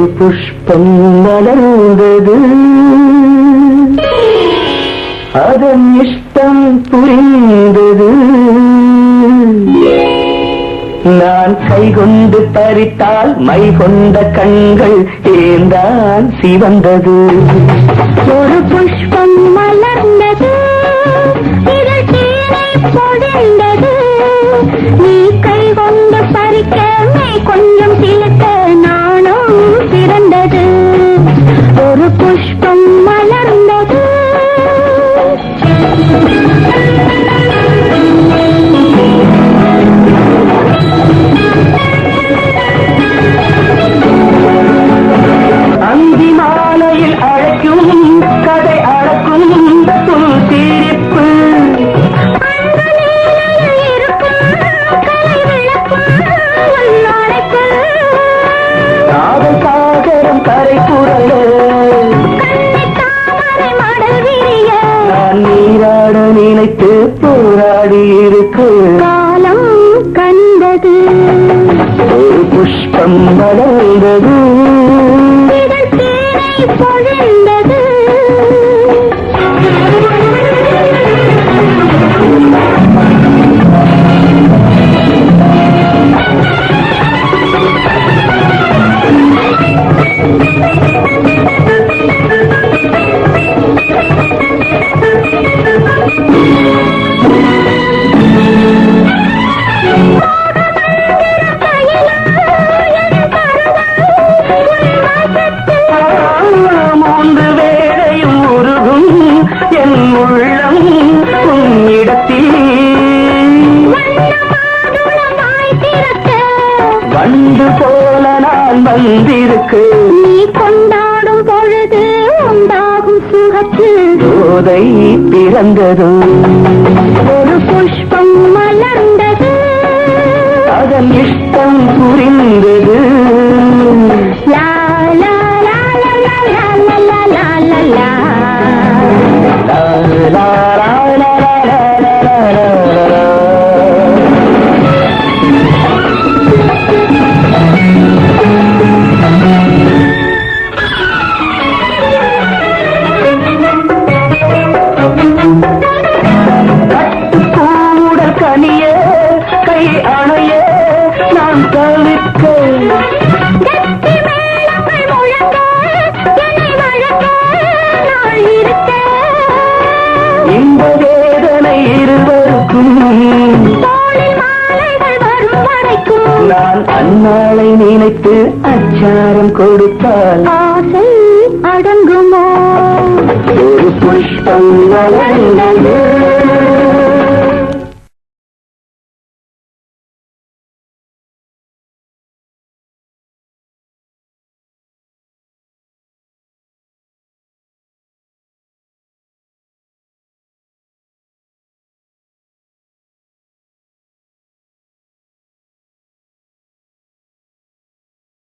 ஒரு புஷ்பம் மலர்ந்தது. அதன் இஷ்டம் புரிந்தது. நான் கை கொண்டு பறித்தால் மை கொண்ட கண்கள் ஏந்தான் சிவந்தது. ஒரு புஷ்பம் மலர்ந்தது. பொழிந்தது. நீ கை கொண்டு பறிக்க மை கொஞ்சம் சிலுக்க உள்ளது நினைத்து போராடி இருக்கு காலம் கண்டது ஒரு புஷ்பம் மலர்ந்தது இதழ் வண்டு போல நான் வந்திருக்கு. நீ கொண்டாடும் பொழுது உண்டாகும் சுகத்தில் போதை பிறந்தது. ஒரு புஷ்பம் மலர்ந்தது. அதன் இஷ்டம் புரிந்தது. லா லா லா லா லா லா லா லா இருக்க. இந்த வேதனை இருவருக்கும் நான் அந்நாளை நினைத்து அச்சாரம் கொடுத்தால் ஆசை அடங்குமோ ஒரு புஷ்பம் வளர்ந்தது